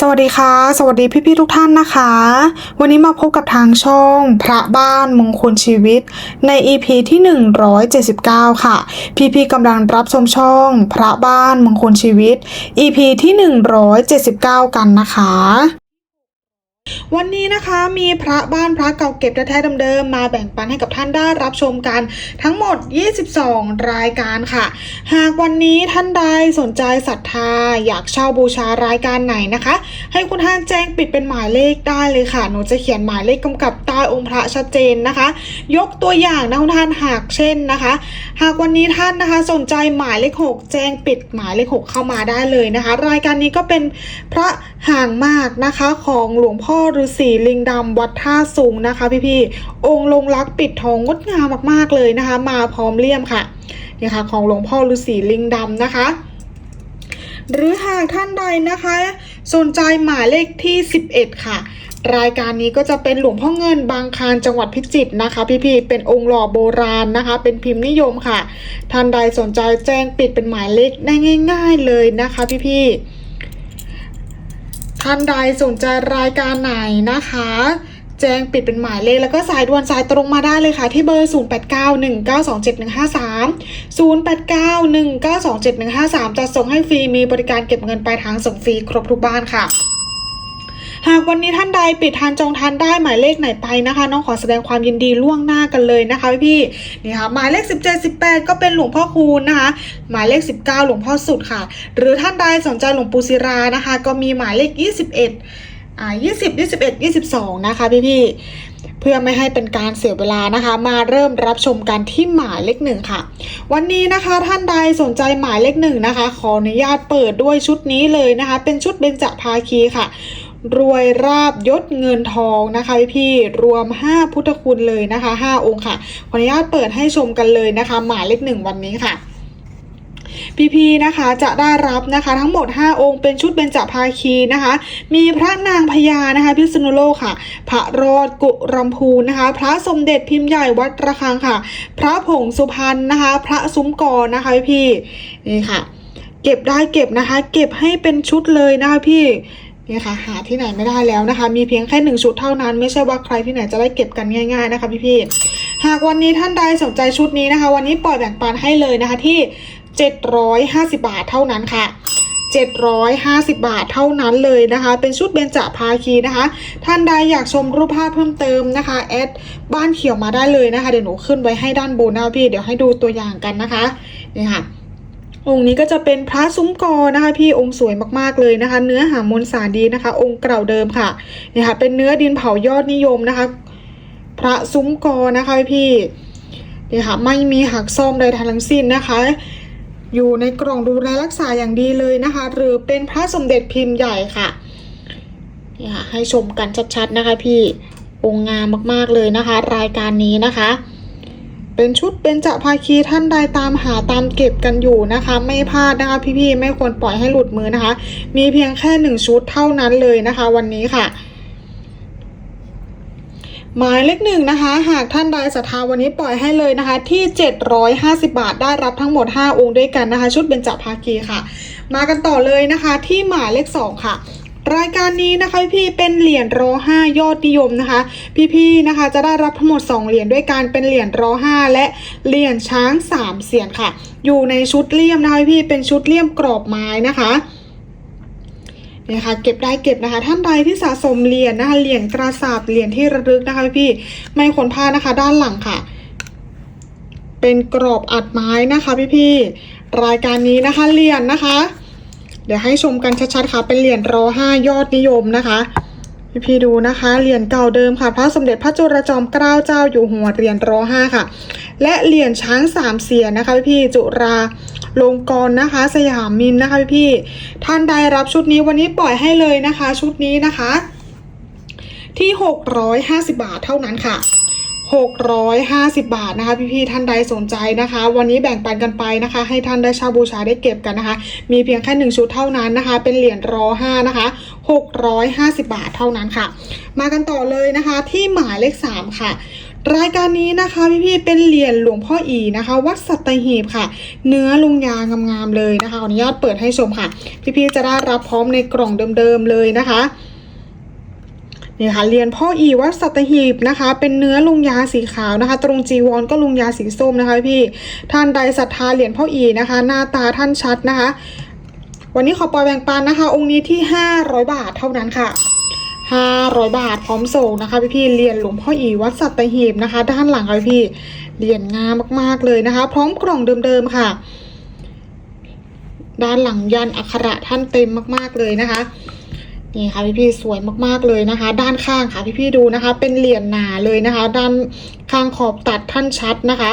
สวัสดีค่ะ สวัสดีพี่ๆทุกท่านนะคะ วันนี้มาพบกับทางช่องพระบ้านมงคลชีวิต ใน EP ที่ 179 ค่ะ พี่ๆกำลังรับชมช่องพระบ้านมงคลชีวิต EP ที่ 179 กันนะคะ วันนี้นะคะมีพระบ้านพระเก่าเก็บแท้ๆเดิมๆมาแบ่งปันให้กับท่านได้รับชมกันทั้งหมด 22 รายการค่ะ หากวันนี้ท่านใดสนใจศรัทธา อยากเช่าบูชารายการไหนนะคะ ให้คุณท่านแจ้งปิดเป็นหมายเลขได้เลยค่ะ หนูจะเขียนหมายเลขกำกับใต้องค์พระชัดเจนนะคะ ยกตัวอย่างนะคุณท่านหากเช่นนะคะ หากวันนี้ท่านนะคะสนใจหมายเลขหกแจ้งปิดหมายเลขหกเข้ามาได้เลยนะคะ รายการนี้ก็เป็นพระห่างมากนะคะของหลวงพ่อฤาษีลิงดำวัดท่าสูงนะคะพี่ๆองค์ลงรักปิดทองงดงามมากๆเลยนะคะ มาพร้อมเลี่ยมค่ะนี่ค่ะของหลวงพ่อฤาษีลิงดำนะคะ หรือหากท่านใดนะคะสนใจหมายเลขที่ 11 ค่ะรายการนี้ก็จะเป็นหลวงพ่อเงินบางคานจังหวัดพิจิตรนะคะ พี่ๆเป็นองค์หล่อโบราณนะคะ เป็นพิมพ์นิยมค่ะ ท่านใดสนใจแจ้งปิดเป็นหมายเลขได้ง่าย ๆเลยนะคะ พี่ๆ ท่านใดสนใจรายการไหนนะคะ แจ้งปิดเป็นหมายเลขแล้วก็สายด่วนสายตรงมาได้เลยค่ะ ที่เบอร์ 0891927153 0891927153จะส่งให้ฟรีมีบริการเก็บเงินปลายทางส่งฟรีครบทุกบ้านค่ะ หากวันนี้ท่านใดปิดทานจองทานได้หมายเลขไหนไปนะคะ น้องขอแสดงความยินดีล่วงหน้ากันเลยนะคะพี่นี่ค่ะหมายเลข 17 18 ก็เป็นหลวงพ่อคูณนะคะ หมายเลข 19 หลวงพ่อสุดค่ะ หรือท่านใดสนใจหลวงปู่ศิรานะคะ ก็มีหมายเลข 21อ่า20 21 22 นะคะพี่ๆเพื่อไม่ให้เป็นการเสียเวลานะคะ มาเริ่มรับชมกันที่หมายเลขหนึ่งค่ะ วันนี้นะคะท่านใดสนใจหมายเลขหนึ่งนะคะ ขออนุญาตเปิดด้วยชุดนี้เลยนะคะ เป็นชุดเบญจภาคีค่ะ รวยราบยศเงินทองนะคะพี่รวม 5 พุทธคุณเลยนะคะ 5 องค์ค่ะขออนุญาตเปิดให้ชมกันเลยนะคะ หมายเลขหนึ่งวันนี้ค่ะพี่ๆนะคะจะได้รับนะคะทั้งหมด 5 องค์เป็นชุดเบญจภาคีนะคะ มีพระนางพญานะคะพิษณุโลกค่ะ พระรอดกุรำพูนะคะ พระสมเด็จพิมพ์ใหญ่วัดระฆังค่ะ พระผงสุพรรณนะคะ พระซุ้มกอนะคะพี่นี่ค่ะ เก็บได้เก็บนะคะ เก็บให้เป็นชุดเลยนะคะพี่ นี่ค่ะหาที่ไหนไม่ได้แล้วนะคะ มีเพียงแค่หนึ่งชุดเท่านั้น ไม่ใช่ว่าใครที่ไหนจะได้เก็บกันง่ายๆนะคะพี่ๆหากวันนี้ท่านใดสนใจชุดนี้นะคะ วันนี้ปล่อยแบ่งปันให้เลยนะคะที่ 750 บาทเท่านั้นค่ะ 750 บาทเท่านั้นเลยนะคะ เป็นชุดเบญจภาคีนะคะ ท่านใดอยากชมรูปภาพเพิ่มเติมนะคะแอดบ้านเขียวมาได้เลยนะคะ เดี๋ยวหนูขึ้นไว้ให้ด้านบนนะพี่ เดี๋ยวให้ดูตัวอย่างกันนะคะนี่ค่ะ องค์นี้ก็จะเป็นพระซุ้มกอนะคะ พี่องค์สวยมากๆเลยนะคะ เนื้อหามวลสารดีนะคะ องค์เก่าเดิมค่ะเนี่ยค่ะ เป็นเนื้อดินเผายอดนิยมนะคะ พระซุ้มกอนะคะพี่เนี่ยค่ะไม่มีหักซ่อมใดทั้งสิ้นนะคะ อยู่ในกล่องดูแลรักษาอย่างดีเลยนะคะ หรือเป็นพระสมเด็จพิมพ์ใหญ่ค่ะเนี่ค่ะให้ชมกันชัดๆนะคะ พี่องค์งามมากๆเลยนะคะ รายการนี้นะคะ เป็นชุดเป็นจะภาคีท่านใดตามหาตามเก็บกันอยู่นะคะ ไม่พลาดนะคะพี่ๆไม่ควรปล่อยให้หลุดมือนะคะ มีเพียงแค่หนึ่งชุดเท่านั้นเลยนะคะ วันนี้ค่ะหมายเลขหนึ่งนะคะ หากท่านใดศรัทธาวันนี้ปล่อยให้เลยนะคะ ที่ 750 บาทได้รับทั้งหมด 5 องค์ด้วยกันนะคะ ชุดเบญจภาคีค่ะ มากันต่อเลยนะคะ ที่หมายเลข2ค่ะ รายการนี้นะคะพี่เป็นเหรียญรอห้ายอดนิยมนะคะ พี่ๆนะคะจะได้รับทั้งหมด 2 เหรียญด้วยกันเป็นเหรียญรอห้าและเหรียญช้าง 3 เสียนค่ะ อยู่ในชุดเลี่ยมนะคะพี่เป็นชุดเลี่ยมกรอบไม้นะคะนี่ค่ะเก็บได้เก็บนะคะท่านใดที่สะสมเหรียญนะคะเหรียญกระสาบเหรียญที่ระลึกนะคะพี่ไม่ควรพานะคะด้านหลังค่ะ เป็นกรอบอัดไม้นะคะพี่ๆรายการนี้นะคะเหรียญนะคะ เดี๋ยวให้ชมกันชัดๆค่ะ เป็นเหรียญรอห้ายอดนิยมนะคะพี่ๆดูนะคะ เหรียญเก่าเดิมค่ะ พระสมเด็จพระจุลจอมเกล้าเจ้าอยู่หัวเหรียญรอห้าค่ะ และเหรียญช้างสามเสียนนะคะพี่ๆจุราลงกรณ์นะคะ สยามมินนะคะพี่ๆท่านใดรับชุดนี้วันนี้ปล่อยให้เลยนะคะ ชุดนี้นะคะ ที่ 650 บาทเท่านั้นค่ะ 650 บาทนะคะ พี่ๆท่านใดสนใจนะคะ วันนี้แบ่งปันกันไปนะคะ ให้ท่านได้เช่าบูชาได้เก็บกันนะคะ มีเพียงแค่หนึ่งชุดเท่านั้นนะคะ เป็นเหรียญรอห้านะคะ 650 บาทเท่านั้นค่ะ มากันต่อเลยนะคะ ที่หมายเลข 3 ค่ะรายการนี้นะคะพี่ๆเป็นเหรียญหลวงพ่ออีนะคะ วัดสัตหีบค่ะ เนื้อลุงยางามๆเลยนะคะขออนุญาตเปิดให้ชมค่ะ พี่ๆจะได้รับพร้อมในกล่องเดิมๆเลยนะคะ นี่ค่ะเหรียญพ่ออีวัดสัตหีบนะคะ เป็นเนื้อลุงยาสีขาวนะคะ ตรงจีวรก็ลุงยาสีส้มนะคะพี่ท่านใดศรัทธาเหรียญพ่ออีนะคะ หน้าตาท่านชัดนะคะ วันนี้ขอปล่อยแบ่งปันนะคะ องค์นี้ที่ 500 บาทเท่านั้นค่ะ500 บาทพร้อมส่งนะคะพี่พี่เหรียญหลวงพ่ออีวัดสัตหีบนะคะ ด้านหลังค่ะพี่เหรียญงามมากๆเลยนะคะ พร้อมกล่องเดิมๆค่ะ ด้านหลังยันอักขระท่านเต็มมากๆเลยนะคะ นี่ค่ะพี่ๆสวยมากๆเลยนะคะ ด้านข้างค่ะพี่ๆดูนะคะ เป็นเหรียญหนาเลยนะคะ ด้านข้างขอบตัดท่านชัดนะคะ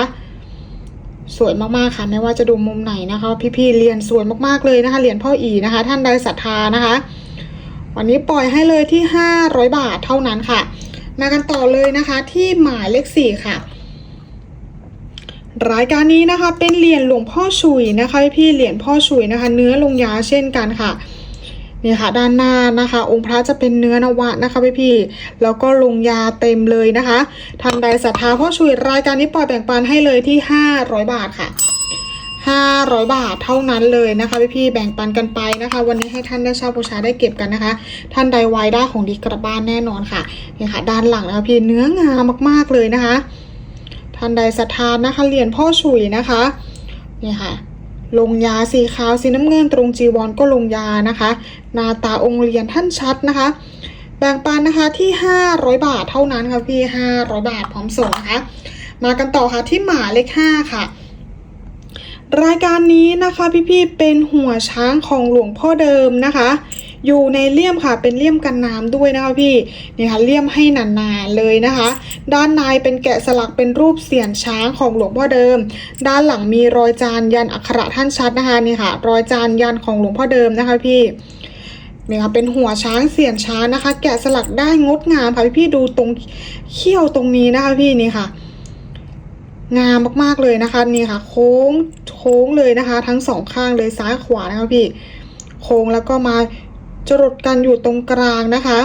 สวยมากๆค่ะไม่ว่าจะดูมุมไหนนะคะ พี่ๆเหรียญสวยมากๆเลยนะคะเหรียญพ่ออีนะคะ ท่านใดศรัทธานะคะ วันนี้ปล่อยให้เลยที่ 500 บาทเท่านั้นค่ะ มากันต่อเลยนะคะที่หมายเลขสี่ค่ะรายการนี้นะคะเป็นเหรียญหลวงพ่อฉุยนะคะพี่เหรียญพ่อฉุยนะคะ เนื้อลงยาเช่นกันค่ะ นี่ค่ะด้านหน้านะคะ องค์พระจะเป็นเนื้อนวะนะคะพี่พี่แล้วก็ลงยาเต็มเลยนะคะทำใดศรัทธาพ่อช่วยรายการนี้ปล่อยแบ่งปันให้เลยที่ 500 บาทค่ะ 500 บาทเท่านั้นเลยนะคะพี่พี่แบ่งปันกันไปนะคะ วันนี้ให้ท่านได้เช่าบูชาได้เก็บกันนะคะ ท่านใดไวได้ของดีกระบ้านแน่นอนค่ะนี่ค่ะ ด้านหลังนะคะพี่เนื้องามมากๆเลยนะคะ ท่านใดศรัทธานะคะเหรียญพ่อฉุยนะคะนี่ค่ะ ลงยาสีขาวสีน้ำเงินตรงจีวรก็ลงยานะคะหน้าตาองค์เรียนท่านชัดนะคะ แบ่งปันนะคะที่ 500 บาทเท่านั้นค่ะพี่ 500 บาทพร้อมส่งนะคะมากันต่อค่ะที่หมาเลข5ค่ะรายการนี้นะคะพี่ๆเป็นหัวช้างของหลวงพ่อเดิมนะคะ อยู่ในเลี่ยมค่ะ เป็นเลี่ยมกันน้ำด้วยนะคะพี่นี่ค่ะเลี่ยมให้หนาๆเลยนะคะ ด้านในเป็นแกะสลักเป็นรูปเสียนช้างของหลวงพ่อเดิม ด้านหลังมีรอยจานยันอักขระท่านชัดนะคะนี่ค่ะ รอยจานยันของหลวงพ่อเดิมนะคะพี่นี่ค่ะเป็นหัวช้างเสียนช้างนะคะ แกะสลักได้งดงามค่ะพี่ดูตรงเขี้ยวตรงนี้นะคะพี่นี่ค่ะงามมากๆเลยนะคะนี่ค่ะ โค้งโค้งเลยนะคะ ทั้งสองข้างเลยซ้ายขวานะคะพี่ โค้งแล้วก็มา จรดกันอยู่ตรงกลางนะคะ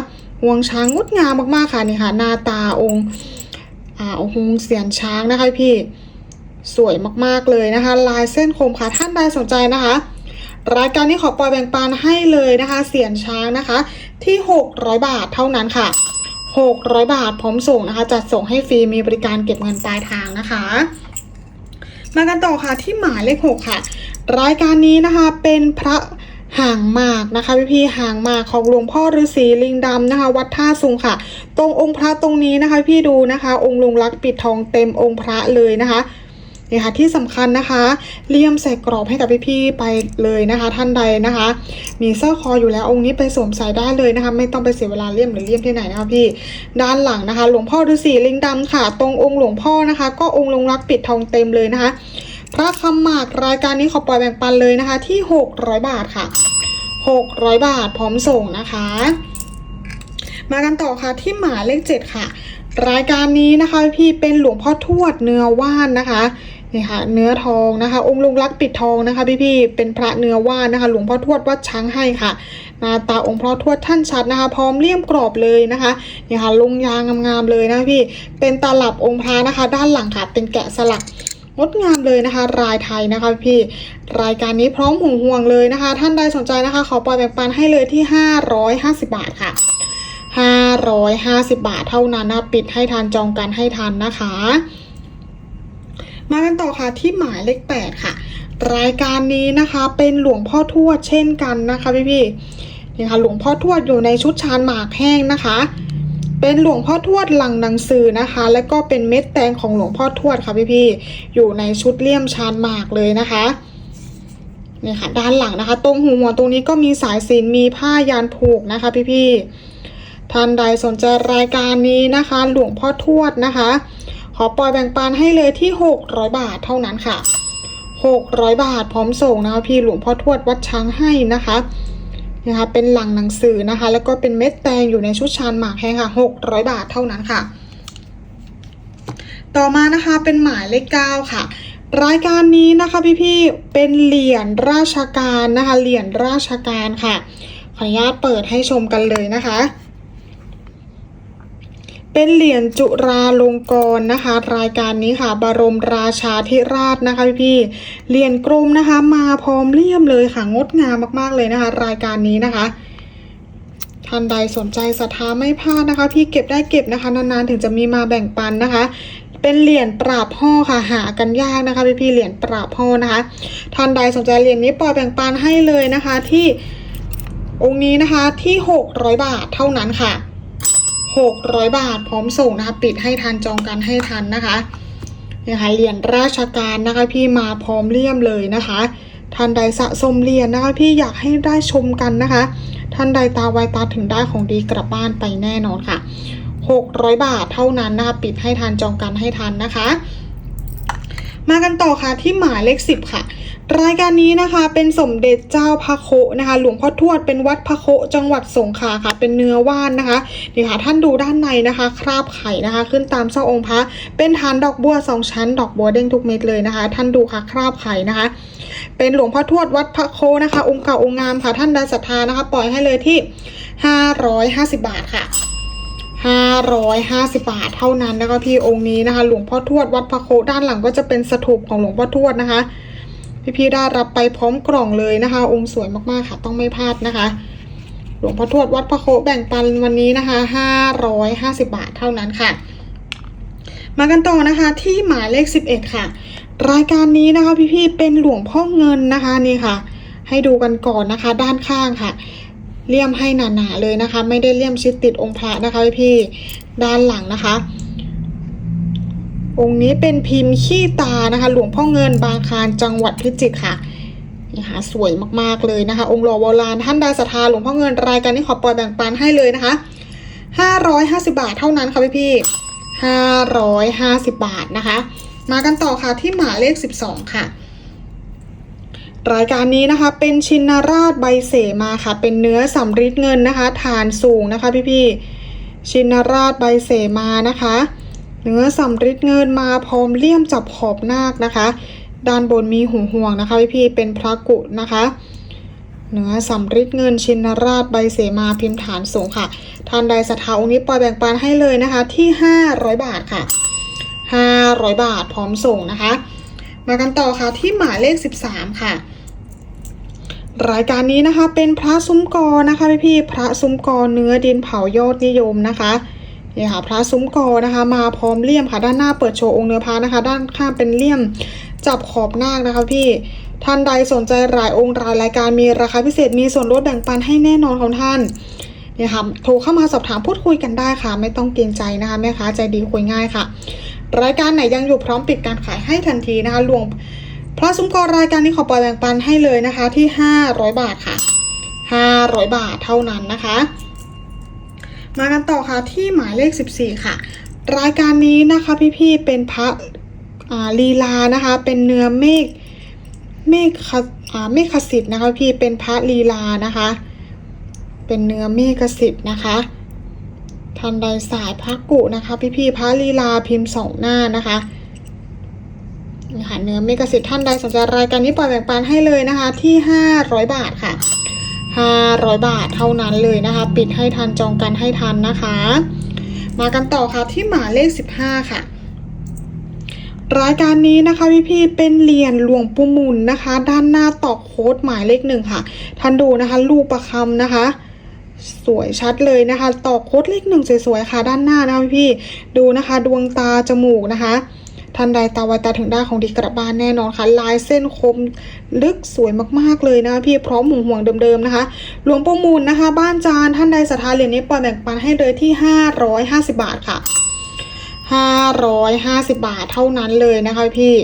งวงช้างงดงามมากๆค่ะนี่ค่ะหน้าตาองค์อ่าองค์เสียนช้างนะคะพี่สวยมากๆเลยนะคะ ลายเส้นคมค่ะท่านใดสนใจนะคะ รายการนี้ขอปล่อยแบ่งปันให้เลยนะคะ เสียนช้างนะคะที่ 600 บาทเท่านั้นค่ะ 600 บาทพร้อมส่งนะคะ จัดส่งให้ฟรีมีบริการเก็บเงินปลายทางนะคะ มากันต่อค่ะที่หมายเลขหกค่ะ รายการนี้นะคะเป็นพระ ห่างมากนะคะพี่พี่ๆหางมากของหลวงพ่อฤาษีลิงดำนะคะ วัดท่าซุงค่ะ ตรงองค์พระตรงนี้นะคะ พี่ดูนะคะ องค์ลุงลักปิดทองเต็มองค์พระเลยนะคะนี่ค่ะที่สำคัญนะคะเลี่ยมใส่กรอบให้กับพี่พี่ๆไปเลยนะคะ ท่านใดนะคะ มีสร้อยคออยู่แล้วองค์นี้ไปสวมใส่ได้เลยนะคะ ไม่ต้องไปเสียเวลาเลี่ยมหรือเลี่ยมที่ไหนนะคะพี่ด้านหลังนะคะ หลวงพ่อฤาษีลิงดำค่ะ ตรงองค์หลวงพ่อนะคะ ก็องค์ลงลักปิดทองเต็มเลยนะคะ พระคำหมากรายการนี้ขอปล่อยแบ่งปันเลยนะคะ ที่ 600 บาทค่ะ 600 บาทพร้อมส่งนะคะ มากันต่อค่ะที่หมายเลข7ค่ะ รายการนี้นะคะพี่เป็นหลวงพ่อทวดเนื้อว่านนะคะนี่ค่ะเนื้อทองนะคะ องค์ลุงลักปิดทองนะคะ พี่พี่ๆเป็นพระเนื้อว่านนะคะ หลวงพ่อทวดวัดช้างให้ค่ะหน้าตาองค์พ่อทวดท่านชัดนะคะ พร้อมเลี่ยมกรอบเลยนะคะนี่ค่ะลงยางงามๆเลยนะพี่เป็นตลับองค์พระนะคะ ด้านหลังค่ะเป็นแกะสลัก งดงามเลยนะคะ รายไทยนะคะพี่รายการนี้พร้อมห่วงห่วงเลยนะคะ ท่านใดสนใจนะคะขอปล่อยแบ่งปันให้เลยที่ 550 บาทค่ะ 550 บาทเท่านั้นนะปิดให้ทันจองกันให้ทันนะคะ มากันต่อค่ะที่หมายเลข8ค่ะ รายการนี้นะคะเป็นหลวงพ่อทวดเช่นกันนะคะพี่พี่นี่ค่ะหลวงพ่อทวดอยู่ในชุดชานหมากแห้งนะคะ เป็นหลวงพ่อทวดหลังหนังสือนะคะ แล้วก็เป็นเม็ดแตงของหลวงพ่อทวดค่ะพี่ๆอยู่ในชุดเลี่ยมชานหมากเลยนะคะนี่ค่ะด้านหลังนะคะ ตรงหูหัวตรงนี้ก็มีสายสินมีผ้ายานผูกนะคะ พี่ๆท่านใดสนใจรายการนี้นะคะ หลวงพ่อทวดนะคะ ขอปล่อยแบ่งปันให้เลยที่ 600 บาทเท่านั้นค่ะ 600 บาทพร้อมส่งนะคะพี่หลวงพ่อทวดวัดช้างให้นะคะ นะคะเป็นหลังหนังสือนะคะ แล้วก็เป็นเม็ดแตงอยู่ในชุดชานหมากแห้งค่ะ600 บาทเท่านั้นค่ะ ต่อมานะคะเป็นหมายเลขเก้าค่ะรายการนี้นะคะพี่ๆ เป็นเหรียญราชการนะคะ เหรียญราชการค่ะ ขออนุญาตเปิดให้ชมกันเลยนะคะ เป็นเหรียญจุราลงกรณ์นะคะ รายการนี้ค่ะ บรมราชาธิราชนะคะพี่ๆเหรียญกรมนะคะ มาพร้อมเลี่ยมเลยค่ะงดงามมากๆเลยนะคะ รายการนี้นะคะท่านใดสนใจศรัทธาไม่พลาดนะคะ พี่เก็บได้เก็บนะคะ นานๆถึงจะมีมาแบ่งปันนะคะ เป็นเหรียญปราบห่อค่ะหากันยากนะคะ พี่ๆเหรียญปราบห่อนะคะท่านใดสนใจเหรียญนี้ปล่อยแบ่งปันให้เลยนะคะที่องค์นี้นะคะที่ 600 บาทเท่านั้นค่ะ 600 บาทพร้อมส่งนะคะ ปิดให้ทันจองกันให้ทันนะคะนะคะเหรียญราชการนะคะพี่มาพร้อมเลี่ยมเลยนะคะท่านใดสะสมเหรียญนะคะพี่อยากให้ได้ชมกันนะคะ ท่านใดตาไวตาถึงได้ของดีกลับบ้านไปแน่นอนค่ะ 600 บาทเท่านั้นนะคะปิดให้ทันจองกันให้ทันนะคะ มากันต่อค่ะที่หมายเลข10ค่ะ รายการนี้นะคะเป็นสมเด็จเจ้าพระโคนะคะ หลวงพ่อทวดเป็นวัดพระโคจังหวัดสงขลาค่ะ เป็นเนื้อว่านนะคะนี่ค่ะท่านดูด้านในนะคะ คราบไข่นะคะ ขึ้นตามเส้าองค์พระเป็นฐานดอกบัวสองชั้น ดอกบัวเด้งทุกเม็ดเลยนะคะ ท่านดูค่ะคราบไข่นะคะ เป็นหลวงพ่อทวดวัดพระโคนะคะ องค์เก่าองค์งามค่ะท่านใดศรัทธานะคะ ปล่อยให้เลยที่ 550 บาทค่ะ 550 บาทเท่านั้นนะคะพี่องค์นี้นะคะ หลวงพ่อทวดวัดพระโคด้านหลังก็จะเป็นสถูปของหลวงพ่อทวดนะคะ พี่ๆได้รับไปพร้อมกล่องเลยนะคะ องค์สวยมากๆค่ะ ต้องไม่พลาดนะคะ หลวงพ่อทวดวัดพระโคแบ่งปันวันนี้นะคะ 550 บาทเท่านั้นค่ะ มากันต่อนะคะที่หมายเลข 11 ค่ะ รายการนี้นะคะพี่ๆเป็นหลวงพ่อเงินนะคะนี่ค่ะ ให้ดูกันก่อนนะคะ ด้านข้างค่ะ เลี่ยมให้หนาๆเลยนะคะ ไม่ได้เลี่ยมชิดติดองค์พระนะคะพี่ด้านหลังนะคะ องค์นี้เป็นพิมพ์ขี้ตานะคะ หลวงพ่อเงินบางคานจังหวัดพิจิตรค่ะนี่ค่ะสวยมากๆเลยนะคะ องค์หล่อโบราณท่านดศรัทธาหลวงพ่อเงินรายการนี้ขอปล่อยแบ่งปันให้เลยนะคะ550 บาทเท่านั้นค่ะพี่พี่550 บาทนะคะ มากันต่อค่ะที่หมายเลข 12 ค่ะ รายการนี้นะคะ เป็นชินราชใบเสมาค่ะ เป็นเนื้อสำริดเงินนะคะ ฐานสูงนะคะพี่ๆชินราชใบเสมานะคะ เนื้อสำริดเงินมาพร้อมเลี่ยมจับขอบนาคนะคะ ด้านบนมีหูห่วงนะคะพี่ๆเป็นพระกุนะคะเนื้อสำริดเงินชินราชใบเสมาพิมพ์ฐานสูงค่ะท่านใดศรัทธาองค์นี้ปล่อยแบ่งปันให้เลยนะคะที่ 500 บาทค่ะ 500 บาทพร้อมส่งนะคะ มากันต่อค่ะที่หมายเลข 13 ค่ะ รายการนี้นะคะเป็นพระซุ้มกอนะคะพี่พี่ๆพระซุ้มกอเนื้อดินเผายอดนิยมนะคะนี่ค่ะพระซุ้มกอนะคะ มาพร้อมเลี่ยมค่ะ ด้านหน้าเปิดโชว์องค์เนื้อพระนะคะ ด้านข้างเป็นเลี่ยมจับขอบนาคนะคะพี่ท่านใดสนใจรายองค์รายรายการมีราคาพิเศษมีส่วนลดแบ่งปันให้แน่นอนของท่านเนี่ยค่ะโทรเข้ามาสอบถามพูดคุยกันได้ค่ะ ไม่ต้องเกรงใจนะคะแม่ค้าใจดีคุยง่ายค่ะ รายการไหนยังอยู่พร้อมปิดการขายให้ทันทีนะคะรวม พระซุ้มกอรายการนี้ขอปล่อยแบ่งปันให้เลยนะคะที่ 500 บาทค่ะ 500 บาทเท่านั้นนะคะ มากันต่อค่ะที่หมายเลข 14 ค่ะ รายการนี้นะคะพี่ๆเป็นพระลีลานะคะ เป็นเนื้อเมฆเมฆคาเมฆสิทธิ์นะคะพี่เป็นพระลีลานะคะ เป็นเนื้อเมฆสิทธิ์นะคะทันใดสายพระกุนะคะ พี่ๆพระลีลาพิมพ์สองหน้านะคะ นี่ค่ะเนื้อเมกะสิทธิ์ท่านใดสนใจรายการนี้ปล่อยแบ่งปันให้เลยนะคะ ที่ 500 บาทค่ะ 500 บาทเท่านั้นเลยนะคะ ปิดให้ทันจองกันให้ทันนะคะ มากันต่อค่ะที่หมายเลข 15 ค่ะรายการนี้นะคะพี่ๆเป็นเหรียญหลวงปู่มุนนะคะ ด้านหน้าตอกโค้ดหมายเลขหนึ่งค่ะท่านดูนะคะ รูปประคำนะคะ สวยชัดเลยนะคะ ตอกโค้ดเลขหนึ่งสวยๆค่ะ ด้านหน้านะคะพี่ๆดูนะคะ ดวงตาจมูกนะคะ ท่านใดตาไวตาถึงได้ของดีกลับานแน่นอนค่ะ ลายเส้นคมลึกสวยมากๆเลยนะคะพี่พร้อมหมุงห่วงเดิมๆนะคะ หลวงปู่มูลนะคะ บ้านจานท่านใดศรัทธาเหรียญนี้ปล่อยแบ่งปันให้เลยที่ 550 บาทค่ะ 550 บาทเท่านั้นเลยนะคะพี่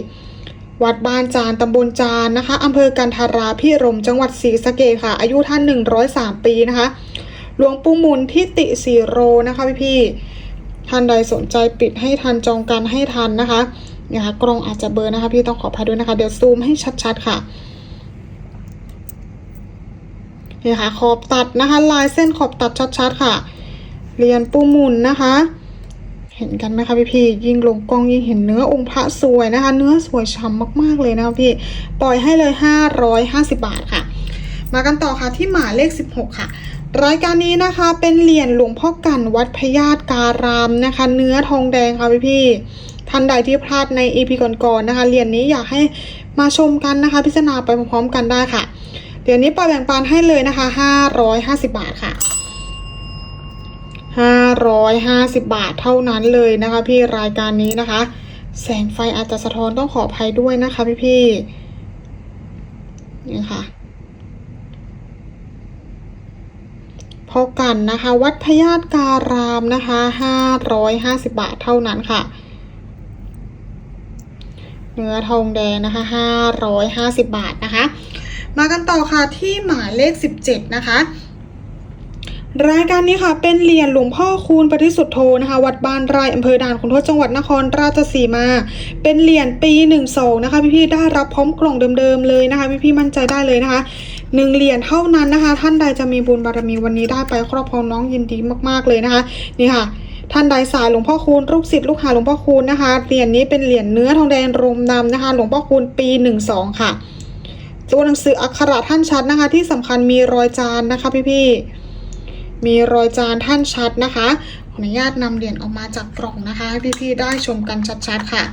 วัดบ้านจานตำบลจานนะคะอำเภอกันทาราพิรม จังหวัดศรีสะเกษค่ะ อายุท่าน 103 ปีนะคะ หลวงปู่มูลทิติสีโรนะคะพี่ๆ ท่านใดสนใจปิดให้ทันจองกันให้ทันนะคะเนี่ยค่ะกล้องอาจจะเบอร์นะคะพี่ต้องขออภัยด้วยนะคะเดี๋ยวซูมให้ชัดๆค่ะเนี่ยค่ะขอบตัดนะคะ ลายเส้นขอบตัดชัดๆค่ะ เรียนปูมุนนะคะ เห็นกันไหมคะพี่พี่ยิ่งลงกล้องยิ่งเห็นเนื้อองค์พระสวยนะคะ เนื้อสวยฉ่ำมากๆเลยนะคะพี่ปล่อยให้เลย 550 บาทค่ะ มากันต่อค่ะที่หมายเลข 16 ค่ะ รายการนี้นะคะเป็นเหรียญหลวงพ่อกันวัดพญาตการามนะคะ เนื้อทองแดงค่ะพี่พี่ท่านใดที่พลาดใน EP ก่อนๆนะคะเหรียญนี้อยากให้มาชมกันนะคะ พิจารณาไปพร้อมๆกันได้ค่ะเหรียญนี้ปล่อยแบ่งปันให้เลยนะคะ550บาทค่ะ550บาทเท่านั้นเลยนะคะ พี่รายการนี้นะคะ แสงไฟอาจจะสะท้อนต้องขออภัยด้วยนะคะ พี่พี่นี่ค่ะ พอกันนะคะ วัดพญาตการามนะคะ550 บาทเท่านั้นค่ะ เนื้อทองแดงนะคะ 550 บาทนะคะ มากันต่อค่ะที่หมายเลข 17 นะคะรายการนี้ค่ะเป็นเหรียญหลวงพ่อคูณปฏิสุทธโธนะคะวัดบ้านไร่อำเภอด่านขุนทดจังหวัดนครราชสีมา เป็นเหรียญปี12นะคะพี่ๆได้รับพร้อมกล่องเดิมๆเลยนะคะพี่ๆมั่นใจได้เลยนะคะ หนึ่งเหรียญเท่านั้นนะคะ ท่านใดจะมีบุญบารมีวันนี้ได้ไปครอบครองน้องยินดีมากๆเลยนะคะ นี่ค่ะท่านใดสายหลวงพ่อคูณลูกศิษย์ลูกหาหลวงพ่อคูณนะคะเหรียญนี้เป็นเหรียญเนื้อทองแดงรมดำนะคะ หลวงพ่อคูณปี 12 ค่ะ ตัวหนังสืออักขระท่านชัดนะคะ ที่สำคัญมีรอยจานนะคะพี่ๆมีรอยจานท่านชัดนะคะขออนุญาตนำเหรียญออกมาจากกล่องนะคะ ให้พี่ๆได้ชมกันชัดๆค่ะ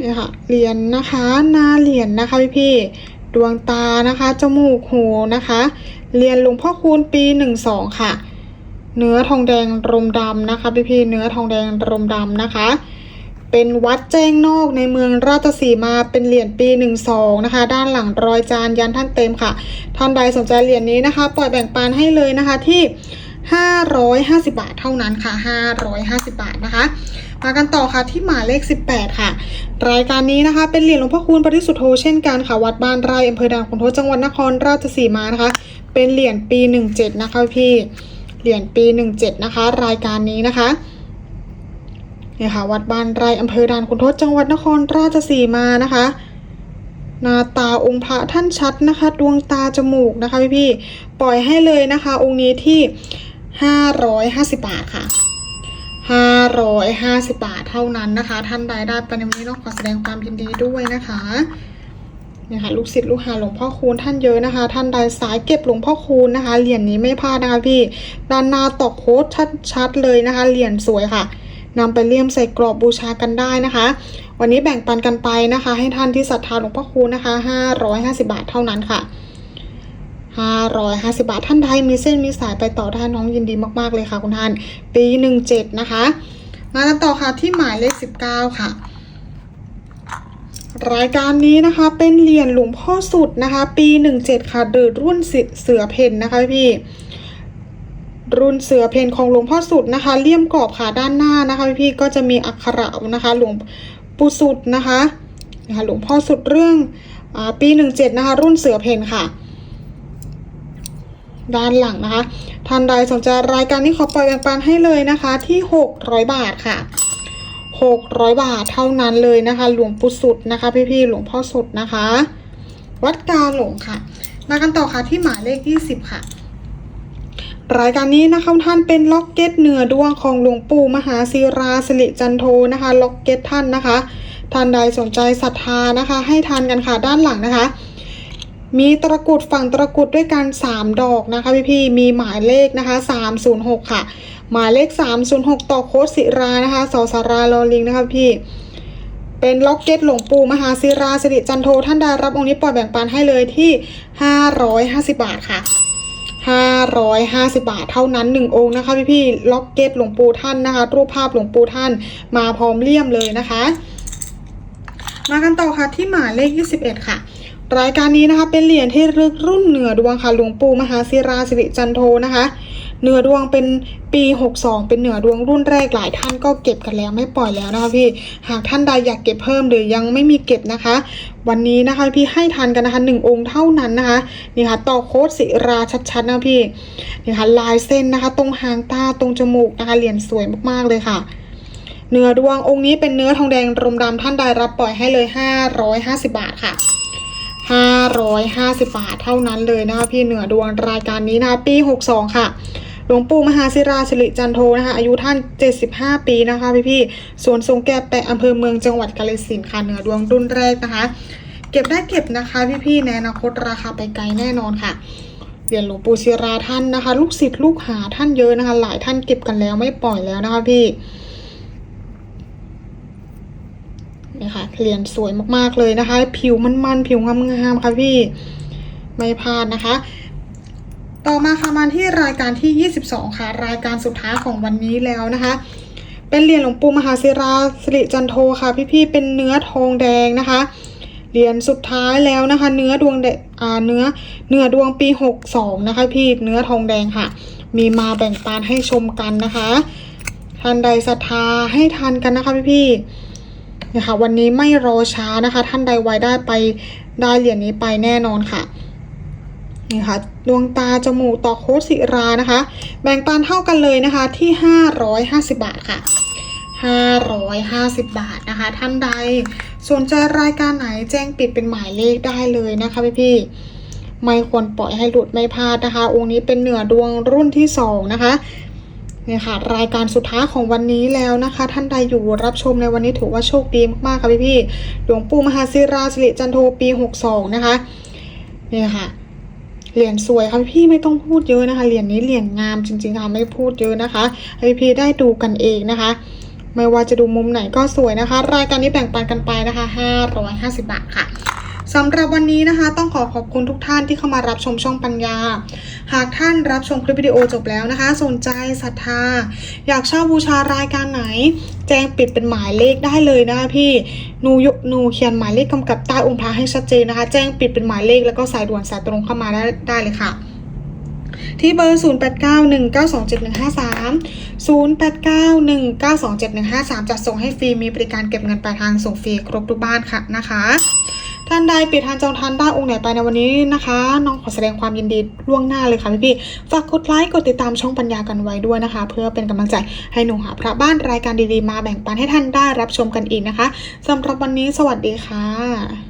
นี่ค่ะเหรียญนะคะหน้าเหรียญนะคะพี่ๆดวงตานะคะ จมูกหูนะคะเหรียญหลวงพ่อคูณปีหนึ่งสองค่ะ เนื้อทองแดงรมดำนะคะพี่ๆเนื้อทองแดงรมดำนะคะ เป็นวัดแจ้งนอกในเมืองราชสีมาเป็นเหรียญปี12นะคะ ด้านหลังรอยจานยันท่านเต็มค่ะ ท่านใดสนใจเหรียญนี้นะคะ ปล่อยแบ่งปันให้เลยนะคะที่ 550 บาทเท่านั้นค่ะ 550 บาทนะคะ มากันต่อค่ะที่หมายเลข 18 ค่ะ รายการนี้นะคะ เป็นเหรียญหลวงพ่อคูณปริสุทธโธเช่นกันค่ะ วัดบ้านไร่อำเภอด่านขุนทดจังหวัดนครราชสีมานะคะ เป็นเหรียญปี 17 นะคะพี่เหรียญปี 17 นะคะ รายการนี้นะคะเนี่ยค่ะวัดบ้านไร่อำเภอด่านขุนทดจังหวัดนครราชสีมานะคะหน้าตาองค์พระท่านชัดนะคะ ดวงตาจมูกนะคะพี่พี่ปล่อยให้เลยนะคะ องค์นี้ที่ 550 บาทค่ะ 550 บาทเท่านั้นนะคะ ท่านใดได้ไปในวันนี้ต้องขอแสดงความยินดีด้วยนะคะเนี่ยค่ะลูกศิษย์ลูกหาหลวงพ่อคูณท่านเยอะนะคะ ท่านใดสายเก็บหลวงพ่อคูณนะคะเหรียญนี้ไม่พลาดนะคะพี่ด้านหน้าตอกโค้ดชัดๆเลยนะคะเหรียญสวยค่ะนำไปเลี่ยมใส่กรอบบูชากันได้นะคะ วันนี้แบ่งปันกันไปนะคะ ให้ท่านที่ศรัทธาหลวงพ่อคูณนะคะ550 บาทเท่านั้นค่ะ550 บาทท่านใดมีเส้นมีสายไปต่อได้น้องยินดีมากๆเลยค่ะคุณท่าน ปี 17 นะคะ มากันต่อค่ะที่หมายเลข19ค่ะ รายการนี้นะคะเป็นเหรียญหลวงพ่อสุดนะคะ ปี17ค่ะหรือรุ่นเสือเพนนะคะพี่รุ่นเสือเพนของหลวงพ่อสุดนะคะเลี่ยมกรอบค่ะด้านหน้านะคะพี่ก็จะมีอักขระนะคะหลวงปู่สุดนะคะนะคะหลวงพ่อสุดเรื่องอาปี17นะคะรุ่นเสือเพนค่ะ ด้านหลังนะคะท่านใดสนใจรายการนี้ขอปล่อยแบ่งปันให้เลยนะคะที่ 600 บาทค่ะ 600 บาทเท่านั้นเลยนะคะ หลวงปู่สุดนะคะ พี่ๆหลวงพ่อสุดนะคะ วัดกาหลงค่ะ มากันต่อค่ะที่หมายเลข 20 ค่ะรายการนี้นะคะท่านเป็นล็อกเก็ตเหนือดวงของหลวงปู่มหาศิราสิริจันโทนะคะ ล็อกเก็ตท่านนะคะ ท่านใดสนใจศรัทธานะคะ ให้ทานกันค่ะด้านหลังนะคะ มีตะกุดฝั่งตะกุดด้วยกัน 3 ดอกนะคะพี่พี่มีหมายเลขนะคะ 306 ค่ะ หมายเลข 306 ต่อโค้ดศิรานะคะสอสาราลอลิงนะคะพี่เป็นล็อกเก็ตหลวงปู่มหาศิราสิริจันโทท่านใดรับองค์นี้ปล่อยแบ่งปันให้เลยที่ 550 บาทค่ะ 550 บาทเท่านั้น 1 องค์นะคะพี่พี่ล็อกเก็ตหลวงปู่ท่านนะคะ รูปภาพหลวงปู่ท่านมาพร้อมเลี่ยมเลยนะคะ มากันต่อค่ะที่หมายเลข 21 ค่ะ รายการนี้นะคะเป็นเหรียญที่รึกรุ่นเหนือดวงค่ะหลวงปู่มหาศิราสิริจันโทนะคะ เหนือดวงเป็นปี 62 เป็นเหนือดวงรุ่นแรกหลายท่านก็เก็บกันแล้วไม่ปล่อยแล้วนะคะพี่หากท่านใดอยากเก็บเพิ่มหรือยังไม่มีเก็บนะคะ วันนี้นะคะพี่ให้ทันกันนะคะหนึ่งองค์เท่านั้นนะคะนี่ค่ะต่อโค้ดศิราชัดๆนะพี่นี่ค่ะลายเส้นนะคะ ตรงหางตาตรงจมูกนะคะเหรียญสวยมากๆเลยค่ะเนื้อดวงองค์นี้เป็นเนื้อทองแดงรมดำท่านใดรับปล่อยให้เลย 550 บาทค่ะ 550 บาทเท่านั้นเลยนะคะพี่เหนือดวงรายการนี้นะคะปี 62 ค่ะหลวงปู่มหาศิราสิริจันโทนะคะอายุท่าน 75 ปีนะคะพี่พี่สวนทรงแก่แปะอำเภอเมืองจังหวัดกาฬสินธุ์ค่ะเหนือดวงรุ่นแรกนะคะ เก็บได้เก็บนะคะพี่ๆในอนาคตราคาไปไกลแน่นอนค่ะเหรียญหลวงปู่ศิราท่านนะคะ ลูกศิษย์ลูกหาท่านเยอะนะคะ หลายท่านเก็บกันแล้วไม่ปล่อยแล้วนะคะพี่ นี่ค่ะเหรียญสวยมากๆเลยนะคะ ผิวมันๆผิวงามๆค่ะพี่ไม่พลาดนะคะ ต่อมาค่ะมาที่รายการที่ 22 ค่ะ รายการสุดท้ายของวันนี้แล้วนะคะ เป็นเหรียญหลวงปู่มหาศิราสิริจันโทค่ะ พี่ๆเป็นเนื้อทองแดงนะคะเหรียญสุดท้ายแล้วนะคะ เนื้อดวงแดอ่าเนื้อเนื้อดวงปี 62 นะคะ พี่เนื้อทองแดงค่ะ มีมาแบ่งปันให้ชมกันนะคะท่านใดศรัทธาให้ทันกันนะคะพี่ ๆนะคะวันนี้ไม่รอช้านะคะ ท่านใดไวได้ไปได้เหรียญนี้ไปแน่นอนค่ะนี่ค่ะดวงตาจมูกต่อโคตรศิรานะคะ แบ่งปันเท่ากันเลยนะคะที่ 550 บาทค่ะ 550 บาทนะคะ ท่านใดสนใจรายการไหนแจ้งปิดเป็นหมายเลขได้เลยนะคะพี่พี่ไม่ควรปล่อยให้หลุดไม่พลาดนะคะ องค์นี้เป็นเหนือดวงรุ่นที่ 2 นะคะ นี่ค่ะรายการสุดท้ายของวันนี้แล้วนะคะ ท่านใดอยู่รับชมในวันนี้ถือว่าโชคดีมากๆค่ะพี่พี่ๆหลวงปู่มหาศิราสิริจันโทปี62นะคะนี่ค่ะเหรียญสวยค่ะพี่ไม่ต้องพูดเยอะนะคะเหรียญนี้เหรียญงามจริงๆค่ะไม่พูดเยอะนะคะให้พี่ได้ดูกันเองนะคะ ไม่ว่าจะดูมุมไหนก็สวยนะคะ รายการนี้แบ่งปันกันไปนะคะ550บาทค่ะ สำหรับวันนี้นะคะ ต้องขอขอบคุณทุกท่านที่เข้ามารับชมช่องปัญญา หากท่านรับชมคลิปวิดีโอจบแล้วนะคะ สนใจศรัทธา อยากเช่าบูชารายการไหน แจ้งปิดเป็นหมายเลขได้เลยนะคะพี่หนูยหนูเขียนหมายเลขกำกับใต้องค์พระให้ชัดเจนนะคะ แจ้งปิดเป็นหมายเลขแล้วก็สายด่วนสายตรงเข้ามาได้ได้เลยค่ะที่เบอร์ 0891927153 0891927153จะส่งให้ฟรี มีบริการเก็บเงินปลายทางส่งฟรีครบทุกบ้านค่ะนะคะ ท่านใดปิดทานจองทานได้องค์ไหนไปในวันนี้นะคะ น้องขอแสดงความยินดีล่วงหน้าเลยค่ะพี่พี่ฝากกดไลค์กดติดตามช่องปัญญากันไว้ด้วยนะคะ เพื่อเป็นกำลังใจให้หนูหาพระบ้านรายการดีๆมาแบ่งปันให้ท่านได้รับชมกันอีกนะคะสำหรับวันนี้สวัสดีค่ะ